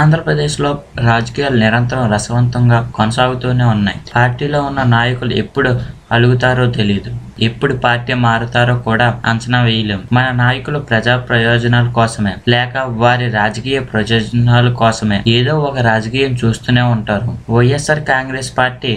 ఆంధ్రప్రదేశ్లో రాజకీయాలు నిరంతరం రసవంతంగా కొనసాగుతూనే ఉన్నాయి. పార్టీలో ఉన్న నాయకులు ఎప్పుడు అలుగుతారో తెలియదు ఎప్పుడు పార్టీ మారుతారో కూడా అంచనా వేయలేం. మన నాయకులు ప్రజా ప్రయోజనాల కోసమే లేక వారి రాజకీయ ప్రయోజనాల కోసమే ఏదో ఒక రాజకీయం చూస్తూనే ఉంటారు. వైఎస్ఆర్ కాంగ్రెస్ పార్టీ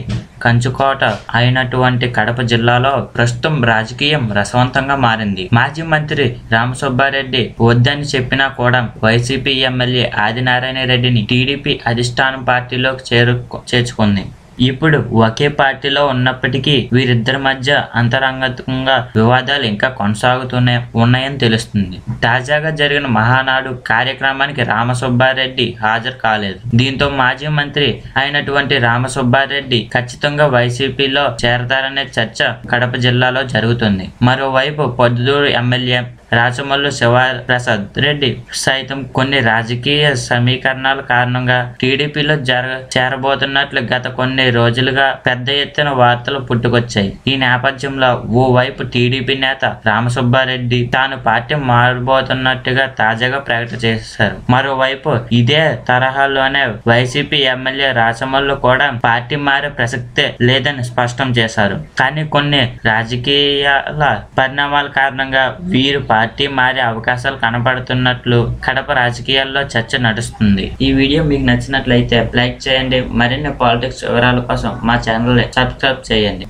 కంచుకోట అయినటువంటి కడప జిల్లాలో ప్రస్తుతం రాజకీయం రసవంతంగా మారింది. మాజీ మంత్రి రామసుబ్బారెడ్డి వద్దని చెప్పినా కూడా వైసీపీ ఎమ్మెల్యే ఆదినారాయణ రెడ్డిని టీడీపీ అధిష్టానం పార్టీలోకి చేరు చేర్చుకుంది. ఇప్పుడు ఒకే పార్టీలో ఉన్నప్పటికీ వీరిద్దరి మధ్య అంతరంగంగా వివాదాలు ఇంకా కొనసాగుతూనే ఉన్నాయని తెలుస్తుంది. తాజాగా జరిగిన మహానాడు కార్యక్రమానికి రామసుబ్బారెడ్డి హాజరు కాలేదు. దీంతో మాజీ మంత్రి అయినటువంటి రామసుబ్బారెడ్డి ఖచ్చితంగా వైసీపీలో చేరతారనే చర్చ కడప జిల్లాలో జరుగుతుంది. మరోవైపు పొద్దుదూరు ఎమ్మెల్యే రాచమల్లు శివప్రసాద్ రెడ్డి సైతం కొన్ని రాజకీయ సమీకరణాల కారణంగా టీడీపీలో జరగ చేరబోతున్నట్లు గత కొన్ని రోజులుగా పెద్ద ఎత్తున వార్తలు పుట్టుకొచ్చాయి. ఈ నేపథ్యంలో ఓవైపు టీడీపీ నేత రామసుబ్బారెడ్డి తాను పార్టీ మారబోతున్నట్టుగా తాజాగా ప్రకటన చేశారు. మరోవైపు ఇదే తరహాలోనే వైసీపీ ఎమ్మెల్యే రాచమల్లు కూడా పార్టీ మారే ప్రసక్తే లేదని స్పష్టం చేశారు. కానీ కొన్ని రాజకీయాల పరిణామాల కారణంగా వీరు పార్టీ మారే అవకాశాలు కనపడుతున్నట్లు కడప రాజకీయాల్లో చర్చ నడుస్తుంది. ఈ వీడియో మీకు నచ్చినట్లయితే లైక్ చేయండి. మరిన్ని పాలిటిక్స్ వివరాల కోసం మా ఛానల్ సబ్స్క్రైబ్ చేయండి.